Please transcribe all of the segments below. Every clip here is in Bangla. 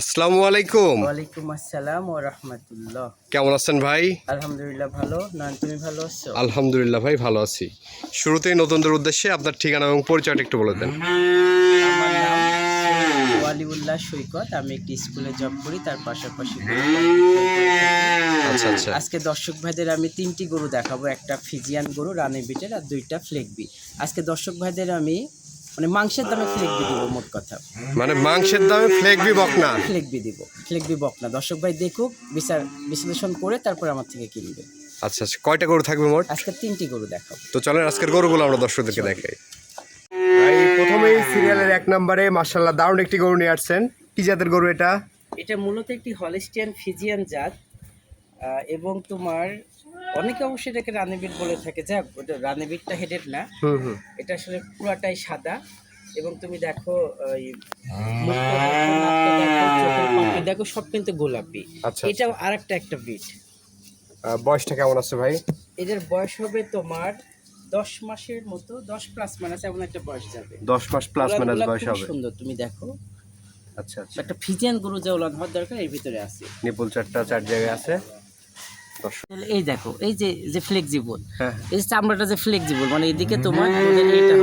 আসসালামু আলাইকুম। ওয়ালাইকুম আসসালাম ও রহমতুল্লাহ। কেমন আছেন ভাই? আলহামদুলিল্লাহ ভালো। নয়ন তুমি ভালো আছো? আলহামদুলিল্লাহ ভাই ভালো আছি। শুরুতেই নতুনদের উদ্দেশ্যে আপনার ঠিকানা এবং পরিচয়টা একটু বলে দেন। আমার নাম ওয়ালিউল্লাহ সৈকত। আমি একটি স্কুলে জব করি তার পাশাপাশি। আচ্ছা আচ্ছা। আজকে দর্শক ভাইদের আমি তিনটি গরু দেখাবো। একটা ফিজিয়ান গরু রানী বিটের আর দুইটা ফ্লেকবি আজকে দর্শক ভাইদের আমি মানে মাংসের দামে ফ্লেকবি দিব মোট কথা। মানে মাংসের দামে ফ্লেগবি বকনা ফ্লেকবি দিব ফ্লেকবি বকনা দর্শক ভাই দেখুক বিচার বিশ্লেষণ করে তারপর আমার থেকে কিনবে আচ্ছা আচ্ছা কয়টা গরু থাকবে মোট? আজকে তিনটি গরু দেখাবো। তো চলেন আজকের গরুগুলো আমরা দর্শকদেরকে দেখাই। ভাই প্রথমেই সিরিয়ালের এক নম্বরে মার্শাল্লাহ দারুণ একটি গরু নিয়ে আসছেন। কি জাতের গরু এটা? এটা মূলত একটি হলিস্টিয়ান ফিজিয়ান জাত এবং তোমার অনেকে অবশ্যই এটাকে রানিবিট বলে থাকে। যাক ওটা রানিবিটটা হেডেড না। হুম হুম। এটা আসলে পুরাটাই সাদা। এবং তুমি দেখো ওই দেখো, সব কিন্তু গোলাপি। আচ্ছা এটাও আরেকটা একটা বিট বয়সটা কেমন আছে ভাই? এদের বয়স হবে তোমার দশ মাসের মতো দশ প্লাস মাইনাস এমন একটা বয়স যাবে। দশ মাস প্লাস মাইনাস বয়স হবে। সুন্দর তুমি দেখো। আচ্ছা আচ্ছা। একটা ফিজিয়ান গরু যে উলান হওয়ার দরকার এর ভিতরে আছে। নিপুল চারটা চার জায়গায় আছে। এই দেখো এই যে যে ফ্লেক্সিবল হ্যাঁ। এই চামড়াটা যে ফ্লেক্সিবল মানে এদিকে তোমার এটা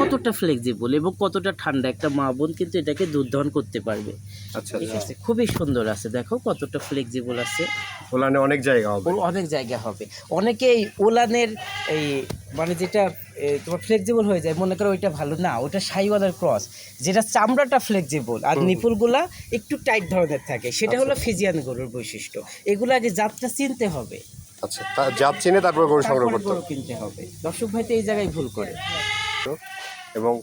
কতটা ফ্লেক্সিবল এবং কতটা ঠান্ডা একটা মা বোন কিন্তু এটাকে দুধ দহন করতে পারবে। আচ্ছা ঠিক আচ্ছা। আছে খুবই সুন্দর আছে দেখো কতটা ফ্লেক্সিবল আছে। ওলানে অনেক জায়গা হবে। অনেক জায়গা হবে। অনেকেই ওলানের এই মানে যেটা তোমার ফ্লেক্সিবল হয়ে যায় মনে করো ওইটা ভালো না ওটা সাইওয়ালের ক্রস যেটা চামড়াটা ফ্লেক্সিবল আর নিপুলগুলা একটু টাইট ধরনের থাকে সেটা হলো ফিজিয়ান গরুর বৈশিষ্ট্য এগুলো আগে জাতটা চিনতে হবে। আচ্ছা জাত চিনে তারপর গরু সংগ্রহ করতে কিনতে হবে দর্শক ভাই তো এই জায়গায় ভুল করে। এবং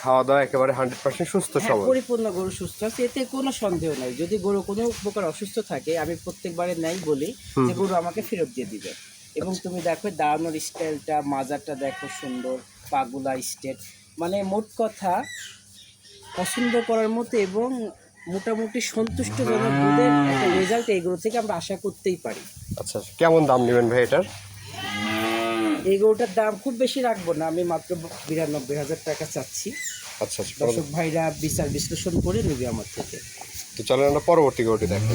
খাওয়া দাওয়া একেবারে হান্ড্রেড পার্সেন্ট সুস্থ হ্যাঁ, সবল। পরিপূর্ণ গরু সুস্থ আছে এতে কোনো সন্দেহ নাই যদি গরু কোনো প্রকার অসুস্থ থাকে আমি প্রত্যেকবারে নাই বলি যে গরু আমাকে ফেরত দিয়ে দিবে। এবং তুমি দেখো দাঁড়ানোর স্টাইলটা মাজারটা দেখো সুন্দর পাগুলা স্টেট। মানে মোট কথা পছন্দ করার মতো এবং মোটামুটি সন্তুষ্টজনক দুধের একটা রেজাল্ট এইগুলো থেকে আমরা আশা করতেই পারি। আচ্ছা আচ্ছা। কেমন দাম নেবেন ভাই এটার? এই গরুটার দাম খুব বেশি রাখব না আমি মাত্র বিরানব্বই হাজার টাকা চাচ্ছি। আচ্ছা আচ্ছা দর্শক ভাইরা বিচার বিশ্লেষণ করে নেবে আমার থেকে। তো চলেন আমরা পরবর্তী গরুটি দেখি।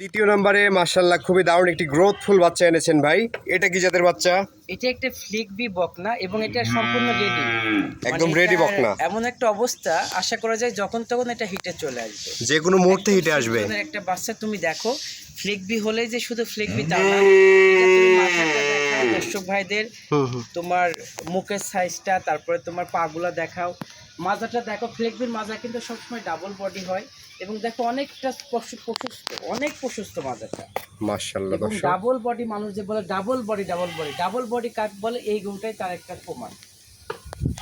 দ্বিতীয় নম্বরে মার্শাল্লাহ খুবই দারুণ একটি গ্রোথফুল বাচ্চা এনেছেন ভাই। এটা কি জাতের বাচ্চা? এটা একটা ফ্লিক বি বকনা এবং এটা সম্পূর্ণ রেডি একদম ready বকনা। এমন একটা অবস্থা আশা করা যায় যখন তখন এটা হিটে চলে আসবে। যে কোনো মুহূর্তে হিটে আসবে। একটা বাচ্চা তুমি দেখো ফ্লিক বি হলে যে শুধু ফ্লিক বি তা না এটা তুমি মাথাটা দর্শক ভাইদের তোমার মুখের সাইজটা তারপরে তোমার পাগুলা দেখাও। মাজাটা দেখো ফ্লেকবির মাজা কিন্তু সবসময় ডাবল বডি হয়। এবং দেখো অনেকটা প্রশস্ত অনেক প্রশস্ত মাজাটা। মার্শাল্লাহ ডাবল বডি মানুষ যে বলে double body double body double body কাক বলে এই গরুটাই তার একটা প্রমাণ।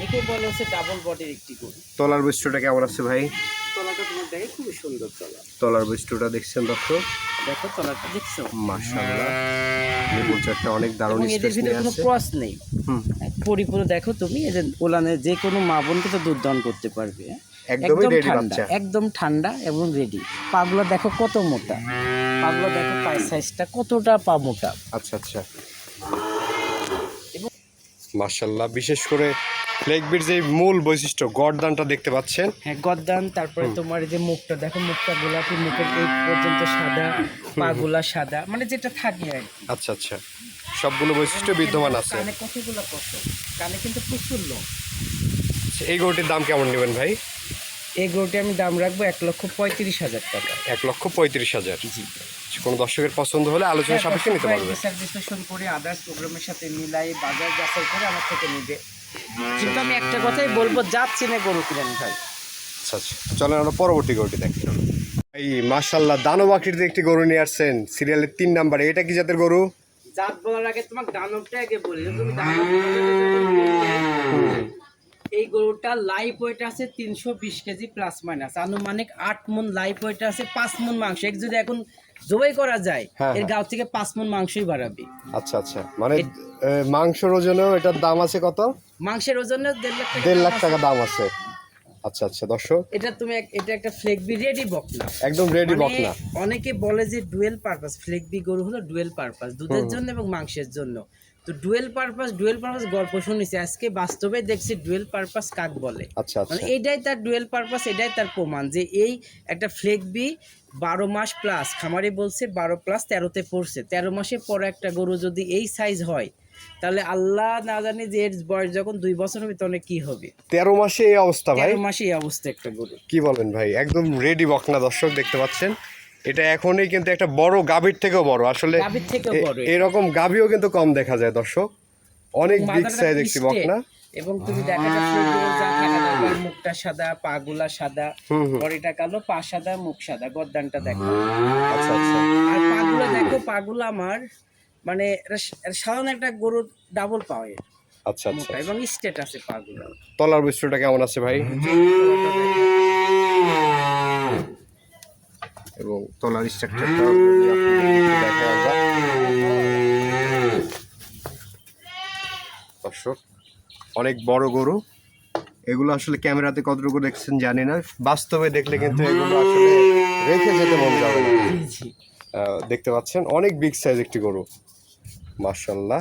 একে বলে হচ্ছে ডাবল বডির একটি গরু। তলার বৈশিষ্ট্যটা কেমন আছে ভাই? তলাটা তোমার দেখে খুবই সুন্দর তলা। তলার বৈশিষ্ট্যটা দেখছেন দর্শক? দেখো তলাটা দেখছ? মার্শাল্লাহ নিপুল চারটা অনেক দারুণ স্পেস নিয়ে আছে। ক্রস নেই। পরিপূর্ণ দেখো তুমি এদের ওলানে যে কোনো মা বোনকে তো দুধ দান করতে পারবে? একদমই রেডি বাচ্চা। একদম ঠান্ডা এবং রেডি পাগুলো দেখো কত মোটা। পাগুলো দেখো পায়ের সাইজটা কতটা পা মোটা। আচ্ছা আচ্ছা। মার্শাল্লাহ বিশেষ করে যে মূল বৈশিষ্ট্য দেখতে পাচ্ছেন। হ্যাঁ তারপরে তোমার এই যে মুখটা দেখো মুখটা গোলাপি মুখের এই পর্যন্ত সাদা পাগুলা সাদা মানে যেটা থাকে আর আচ্ছা আচ্ছা। সবগুলো বৈশিষ্ট্য বিদ্যমান আছে। কানে কতগুলো কত কানে কিন্তু প্রচুর লোক। আচ্ছা, এই গরুটির দাম কেমন নেবেন ভাই? এই গরুটি আমি দাম রাখব এক লক্ষ পঁয়ত্রিশ হাজার টাকা। এক লক্ষ পঁয়ত্রিশ হাজার। জি। কোনো দর্শকের পছন্দ হলে আলোচনা হ্যাঁ, সাপেক্ষে নিতে পারবে। বিশ্লেষণ করে আদার্স প্রোগ্রামের সাথে মিলাই বাজার যাচাই করে আমার থেকে নিবে। কিন্তু আমি একটা কথাই বলব জাত চিনে গরু কিনেন ভাই। আচ্ছা আচ্ছা। চলেন আমরা পরবর্তী গরুটি দেখি। এই মার্শাল্লাহ দানব আকৃতির একটি গরু নিয়ে আসছেন সিরিয়ালের তিন নাম্বারে। এটা কি জাতের গরু? জাত বলার আগে দানবটা আগে বলি। তুমি এই গরুটা লাইভ ওয়েট আছে তিনশো বিশ কেজি প্লাস মাইনাস আনুমানিক আট মন লাইভ ওয়েট আছে পাঁচ মন মাংস। এক যদি এখন জবাই করা যায় হ্যাঁ, এর হ্যাঁ। থেকে পাঁচ মন মাংসই বাড়াবে। আচ্ছা আচ্ছা। মানে মাংসর ওজনেও এটার দাম আছে কত? মাংসের ওজনে দেড় লাখ টাকা দেড় লাখ দাম আছে। টাকা দাম আছে। আচ্ছা আচ্ছা দর্শক। এটা তুমি এটা একটা ফ্লেগবি রেডি বকনা একদম রেডি মানে বকনা অনেকে বলে যে ডুয়েল পারপাস ফ্লেগবি গরু হলো ডুয়েল পারপাস দুধের জন্য এবং মাংসের জন্য। তো ডুয়েল পারপাস ডুয়েল পারপাস গল্প শুনেছি। আজকে বাস্তবে দেখছি ডুয়েল পারপাস কাক বলে। আচ্ছা আচ্ছা। মানে এইটাই তার ডুয়েল পারপাস এটাই তার প্রমাণ যে এই একটা ফ্লেগবি বারো মাস প্লাস খামারে বলছে বারো প্লাস তেরোতে পড়ছে। তেরো মাসের পরে একটা গরু যদি এই সাইজ হয় তাহলে আল্লাহ না জানে যে এর বয়স যখন দুই বছর হবে তখন কি হবে? তেরো মাসে এই অবস্থা ভাই। তেরো মাসে এই অবস্থা একটা গরু। কি বলেন ভাই? একদম রেডি বকনা দর্শক দেখতে পাচ্ছেন। এটা এখনই কিন্তু একটা বড় গাভীর থেকেও বড়। আসলে গাভীর থেকেও বড় এরকম গাভীও কিন্তু কম দেখা যায় দর্শক। অনেক বিগ সাইজ একটি বকনা। এবং তুমি দেখা যাচ্ছে মুখটা সাদা পাগুলা সাদা হুম হুম। বডিটা কালো পা সাদা মুখ সাদা গদ্দানটা দেখো। আচ্ছা আচ্ছা। আর পাগুলো দেখো পাগুলো আমার মানে এটা সাধারণ একটা গরুর ডাবল পাওয়ার আচ্ছা আচ্ছা মোটা এবং স্টেট আছে পাগুলো। তলার বৈশিষ্ট্যটা কেমন আছে ভাই? এবং তলার স্ট্রাকচারটা দেখা আমরা। দর্শক অনেক বড় গরু। এগুলো আসলে ক্যামেরাতে কতটুকু দেখছেন জানি না। বাস্তবে দেখলে কিন্তু এগুলো আসলে রেখে যেতে মন যাবে না। দেখতে পাচ্ছেন অনেক বিগ সাইজ একটি গরু। মার্শাল্লাহ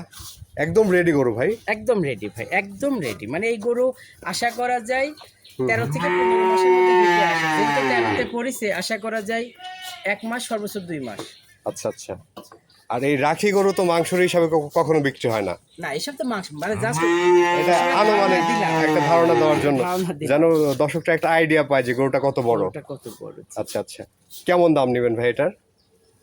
একদম রেডি গরু ভাই। একদম রেডি ভাই একদম রেডি মানে এই গরু আশা করা যায় তেরো থেকে পনেরো মাসের মধ্যে বিক্রি আসে। যেহেতু তেরোতে পড়েছে আশা করা যায় এক মাস সর্বোচ্চ দুই মাস। আচ্ছা আচ্ছা। আর এই রাখি গরু তো মাংসের হিসাবে কখনো বিক্রি হয় না। না এসব তো মাংস মানে জাস্ট এটা আনুমানিক একটা ধারণা দেওয়ার জন্য। যেন দর্শকটা একটা আইডিয়া পায় যে গরুটা কত বড়। কত বড়। আচ্ছা আচ্ছা। কেমন দাম নেবেন ভাই এটার?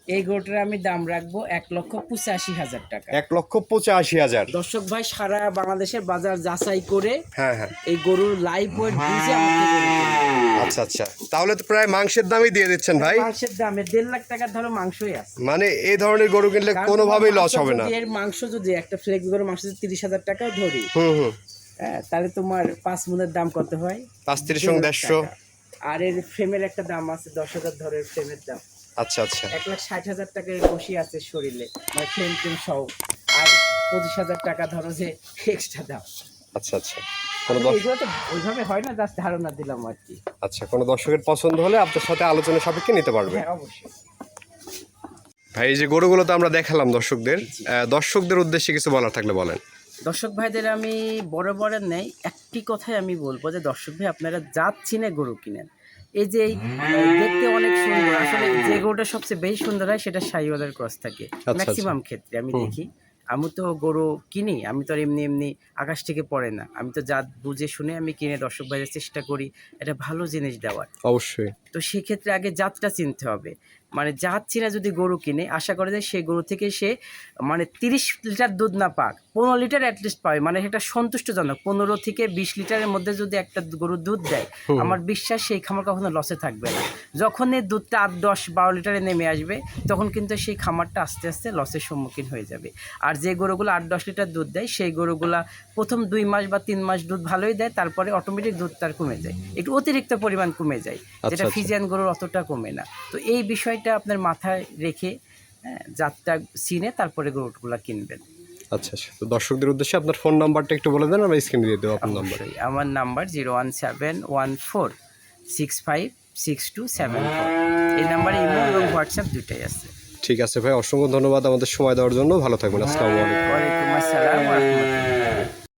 এই গরুটার আমি দাম রাখব এক লক্ষ পঁচাশি হাজার টাকা। এক লক্ষ পঁচাশি হাজার। দর্শক ভাই সারা বাংলাদেশের বাজার যাচাই করে হ্যাঁ হ্যাঁ। এই গরুর লাইভ ওয়েট বুঝে গরু কিনবে। আচ্ছা আচ্ছা। তাহলে তো প্রায় মাংসের দামই দিয়ে দিচ্ছেন ভাই। মাংসের দামে দেড় লাখ টাকার ধরো মাংসই আছে। মানে এই ধরনের গরু কিনলে কোনোভাবেই লস হবে না। এর মাংস যদি একটা ফ্লেক্স গরুর মাংস যদি তিরিশ হাজার টাকাও ধরি হুম হুম। হ্যাঁ তাহলে তোমার পাঁচ মনের দাম কত হয়? পাঁচ তিরিশ দেড়শো। আর এর ফ্রেমের একটা দাম আছে দশ হাজার ধরে ফ্রেমের দাম। আচ্ছা আচ্ছা। এক লাখ ষাট হাজার টাকার বসি আছে শরীরে মানে ফ্রেম টেম সহ। আর পঁচিশ হাজার টাকা ধরো যে এক্সট্রা দাম আচ্ছা আচ্ছা। কোনো ওইভাবে হয় না জাস্ট ধারণা দিলাম আর কি। আচ্ছা কোনো দর্শকের পছন্দ হলে আপনার সাথে আলোচনা সাপেক্ষে নিতে পারবে। হ্যাঁ অবশ্যই। ভাই এই যে গরুগুলো তো আমরা দেখালাম দর্শকদের। দর্শকদের উদ্দেশ্যে কিছু বলার থাকলে বলেন। দর্শক ভাইদের আমি বড় বড় নেই একটি কথাই আমি বলব যে দর্শক ভাই আপনারা জাত চিনে গরু কিনেন এই যে দেখতে অনেক সুন্দর। আসলে যে গরুটা সবচেয়ে বেশি সুন্দর হয় সেটা শাহিওয়ালের ক্রস থাকে। আচ্ছা। ম্যাক্সিমাম ক্ষেত্রে আমি দেখি। আমি তো গরু কিনি আমি তো আর এমনি এমনি আকাশ থেকে পড়ে না। আমি তো জাত বুঝে শুনে আমি কিনে দর্শক ভাইয়ের চেষ্টা করি এটা ভালো জিনিস দেওয়ার। অবশ্যই। তো সেক্ষেত্রে আগে জাতটা চিনতে হবে। মানে চিনে যদি গরু কিনে আশা করে যে সেই গরু থেকে সে মানে তিরিশ লিটার দুধ না পাক পনেরো লিটার অ্যাটলিস্ট পাবে। মানে এটা সন্তুষ্টজনক। পনেরো থেকে বিশ লিটারের মধ্যে যদি একটা গরু দুধ দেয় আমার বিশ্বাস সেই খামার কখনো লসে থাকবে না। যখন এই দুধটা আট দশ বারো লিটারে নেমে আসবে তখন কিন্তু সেই খামারটা আস্তে আস্তে লসের সম্মুখীন হয়ে যাবে। আর যে গরুগুলো আট দশ লিটার দুধ দেয় সেই গরুগুলা প্রথম দুই মাস বা তিন মাস দুধ ভালোই দেয় তারপরে অটোমেটিক দুধ তার কমে যায়। একটু অতিরিক্ত পরিমাণ কমে যায় যেটা আচ্ছা। ফিজিয়ান গরুর অতটা কমে না। তো এই বিষয়টা আপনার মাথায় রেখে জাতটা চিনে তারপরে গরুগুলা কিনবেন। আচ্ছা আচ্ছা। তো দর্শকদের উদ্দেশ্যে আপনার ফোন নাম্বারটা একটু বলে দেন আমরা স্ক্রিনে দিয়ে দেবো আপনার নাম্বার আমার number zero one seven one four six five six two seven four. এই নাম্বারে ইমেল এবং হোয়াটসঅ্যাপ দুটাই আছে। ঠিক আছে ভাই অসংখ্য ধন্যবাদ আমাদের সময় দেওয়ার জন্য। ভালো থাকবেন। আসসালামু আলাইকুম। ওয়ালাইকুম আসসালাম